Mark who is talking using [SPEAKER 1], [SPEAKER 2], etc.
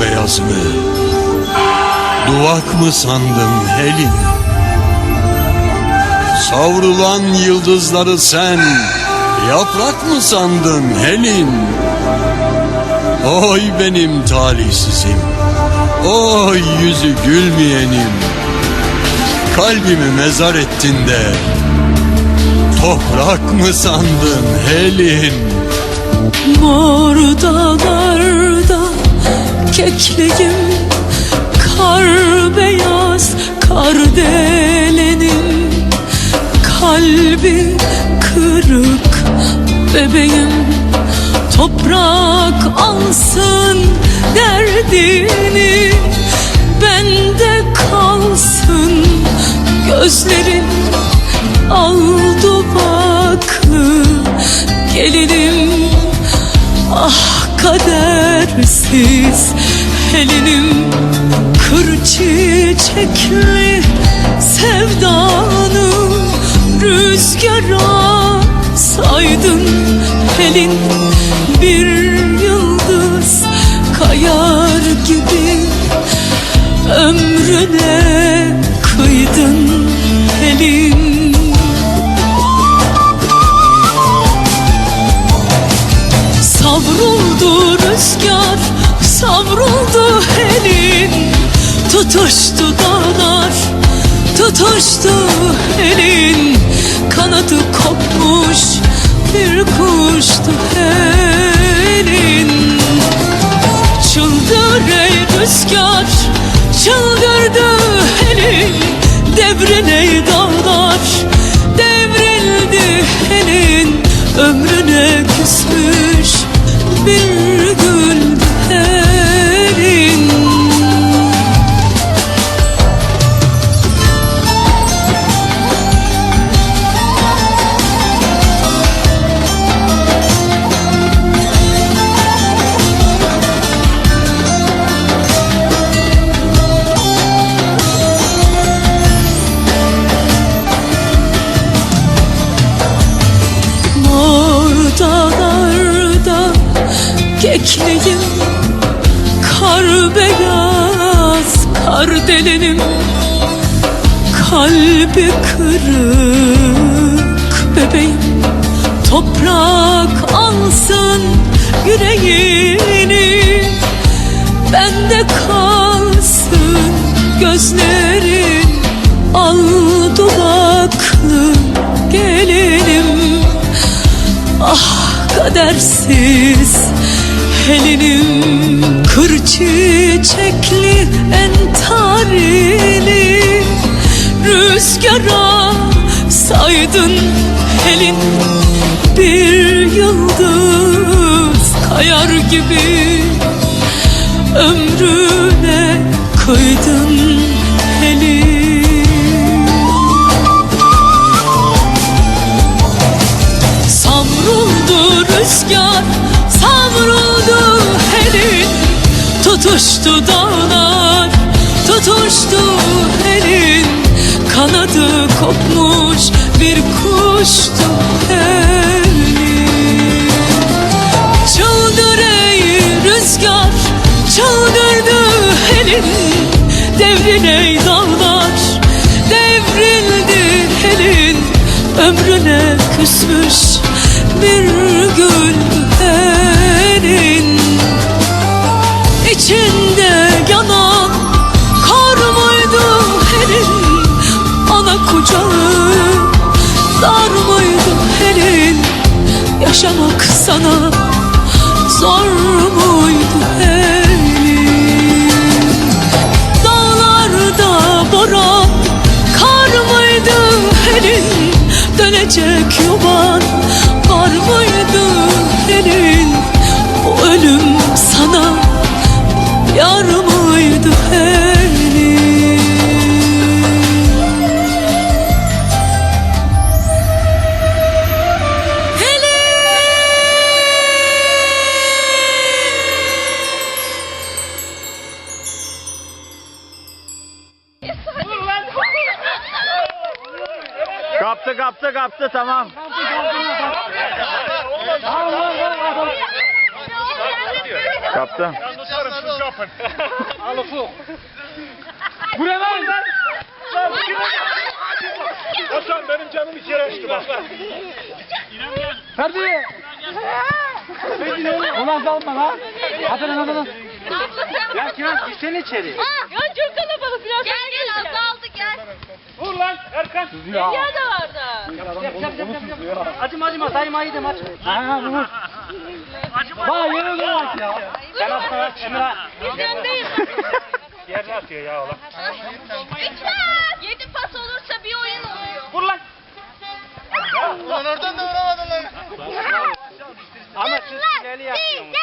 [SPEAKER 1] beyaz mı? Duvak mı sandın Helin? Savrulan yıldızları sen yaprak mı sandın Helin? Oy benim talihsizim, oy yüzü gülmeyenim. Kalbimi mezar ettin de toprak mı sandın Helin?
[SPEAKER 2] Mor dağlarda kekleyim Kar beyaz kardelenim Kalbi kırık bebeğim. Toprak alsın derdini. Bende kalsın gözlerin. Al duvaklı gelinim. Ah kadersiz Helinim Kır çiçekli sevdanı Rüzgara saydın Helin Tutuştu dağlar, tutuştu elin Kanadı kopmuş bir kuştu elin. Çıldır ey rüzgar, çıldırdı elin Devrin ey kardelenim Kalbi kırık. Bebeğim Toprak alsın yüreğini. Bende kalsın gözlerin Al dudaklı gelinim. Ah kadersiz Helinim Kır çiçekli entarini Rüzgara saydın Helin Bir yıldız kayar gibi Ömrüne kıydın Tutuştu dağlar, tutuştu elin. Kanadı kopmuş bir kuştu elin. Çıldır ey rüzgar, çıldırdı elin Devrin ey dağlar, devrildi elin Ömrüne küsmüş bir gül
[SPEAKER 3] Kaptı kaptı kaptı tamam. Kaptı. Schoppen. Al ufuk.
[SPEAKER 2] Buraya lan. Hasan benim canım içeri açtı bak. Ferdi. Ulan dalma lan. Hadi lan. Ya Kiraz
[SPEAKER 4] girsene içeri.
[SPEAKER 2] Ya çok kalabalık biraz. Gel gel azaldı gel. Vur lan Erkan. Ya. Dünya da vardı. Yap yap yap yap. yap. Acıma
[SPEAKER 4] acıma daima yedim aç. Ha
[SPEAKER 2] vur. Acıma. Vay yere bak ya. Ben aslında
[SPEAKER 4] Emre.
[SPEAKER 2] Gündemdeyim. Yerine atıyor ya oğlan. Hikmet. Yedi pas olursa bir oyun oluyor. Vur lan. Ulan oradan da vuramadın lan. Ama siz sineli yapıyorsunuz.